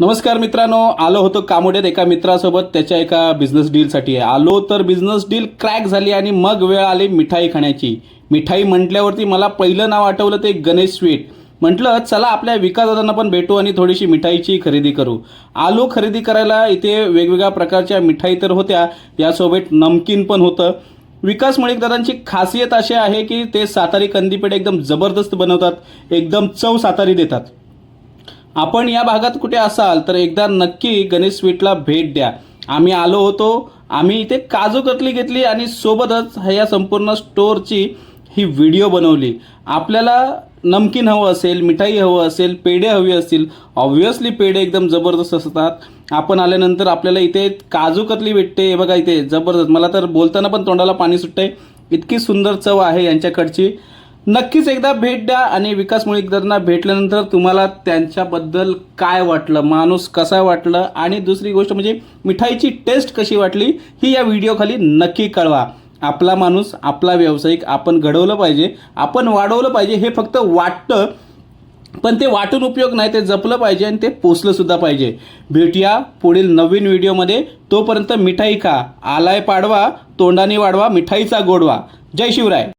नमस्कार मित्रांनो आलो होतो कामोड्यात एका मित्रासोबत त्याच्या एका बिझनेस डीलसाठी आलो तर बिझनेस डील क्रॅक झाली आणि मग वेळ आली मिठाई खाण्याची. मिठाई म्हटल्यावरती मला पहिलं नाव आठवलं ते गणेश स्वीट म्हटलं चला आपल्या विकासदादांना पण भेटू आणि थोडीशी मिठाईची खरेदी करू. आलो खरेदी करायला इथे वेगवेगळ्या प्रकारच्या मिठाई तर होत्या यासोबत नमकीन पण होतं. विकास मळिक दादांची खासियत अशी आहे की ते सातारी कंदीपेढे एकदम जबरदस्त बनवतात एकदम चव सातारी देतात. आपण या भागात कुठे असाल तर एकदा नक्की गणेश स्वीटला भेट द्या. आम्ही आलो होतो आम्ही इथे काजू कतली घेतली आणि सोबतच ह्या संपूर्ण स्टोअरची ही व्हिडिओ बनवली. आपल्याला नमकीन हवं असेल मिठाई हवं असेल पेढे हवे असतील ऑब्व्हियसली पेढे एकदम जबरदस्त असतात. आपण आल्यानंतर आपल्याला इथे काजू कतली भेटते. हे बघा इथे जबरदस्त. मला तर बोलताना पण तोंडाला पाणी सुटतंय. इतकी सुंदर चव आहे यांच्याकडची. नक्कीच एकदा भेट द्या आणि विकास मुळीकरांना भेटल्यानंतर तुम्हाला त्यांच्याबद्दल काय वाटलं माणूस कसा वाटलं आणि दुसरी गोष्ट म्हणजे मिठाईची टेस्ट कशी वाटली ही या व्हिडिओखाली नक्की कळवा. आपला माणूस आपला व्यावसायिक आपण घडवलं पाहिजे आपण वाढवलं पाहिजे हे फक्त वाटतं पण ते वाटून उपयोग नाही ते जपलं पाहिजे आणि ते पोचलं सुद्धा पाहिजे. भेटूया पुढील नवीन व्हिडिओमध्ये. तोपर्यंत मिठाई खा आलाय पाडवा तोंडाने वाढवा मिठाईचा गोडवा. जय शिवराय.